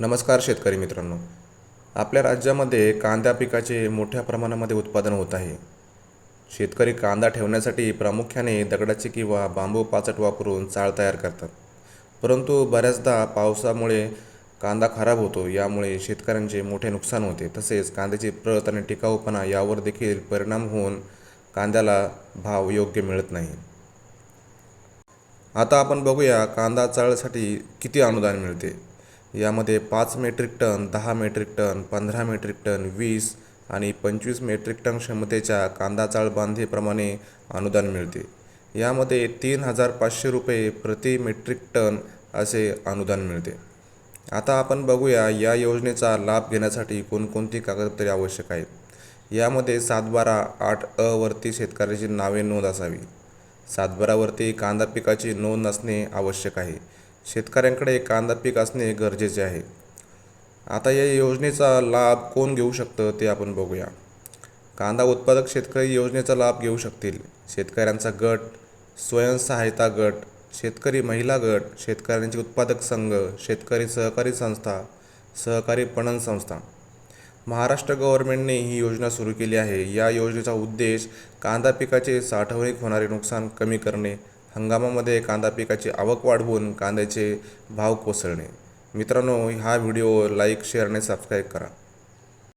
नमस्कार शेतकरी मित्रांनो. आपल्या राज्यामध्ये कांदा पिकाचे मोठ्या प्रमाणामध्ये उत्पादन होत आहे. शेतकरी कांदा ठेवण्यासाठी प्रामुख्याने दगडाची किंवा बांबू पाचट वापरून चाळ तयार करतात. परंतु बऱ्याचदा पावसामुळे कांदा खराब होतो यामुळे शेतकऱ्यांचे मोठे नुकसान होते. तसेच कांद्याची प्रत आणि टिकाऊपणा यावर देखील परिणाम होऊन कांद्याला भाव योग्य मिळत नाही. आता आपण बघूया कांदा चाळसाठी किती अनुदान मिळते. यामध्ये पाच मेट्रिक टन दहा मेट्रिक टन पंधरा मेट्रिक टन वीस आणि पंचवीस मेट्रिक टन क्षमतेच्या कांदा चाळ बांधेप्रमाणे अनुदान मिळते. यामध्ये तीन हजार पाचशे रुपये प्रति मेट्रिक टन असे अनुदान मिळते. आता आपण बघूया या योजनेचा लाभ घेण्यासाठी कोणकोणती कागदपत्रे आवश्यक आहेत. यामध्ये सातबारा आठ अ शेतकऱ्याची नावे नोंद असावी. सातबारावरती कांदा पिकाची नोंद असणे आवश्यक आहे. शेतकऱ्यांकडे कांदा पीक असणे गरजेचे आहे. आता या योजनेचा लाभ कोण घेऊ शकतं ते आपण बघूया. कांदा उत्पादक शेतकरी योजनेचा लाभ घेऊ शकतील. शेतकऱ्यांचा गट स्वयंसहायता गट शेतकरी महिला गट शेतकऱ्यांचे उत्पादक संघ शेतकरी सहकारी संस्था सहकारी पणन संस्था. महाराष्ट्र गव्हर्नमेंटने ही योजना सुरू केली आहे. या योजनेचा उद्देश कांदा पिकाचे साठवणूक होणारे नुकसान कमी करणे हंगामामध्ये कांदा पिकाची आवक वाढवून कांद्याचे भाव कोसळणे. मित्रांनो हा व्हिडिओ लाईक शेअर आणि सबस्क्राईब करा.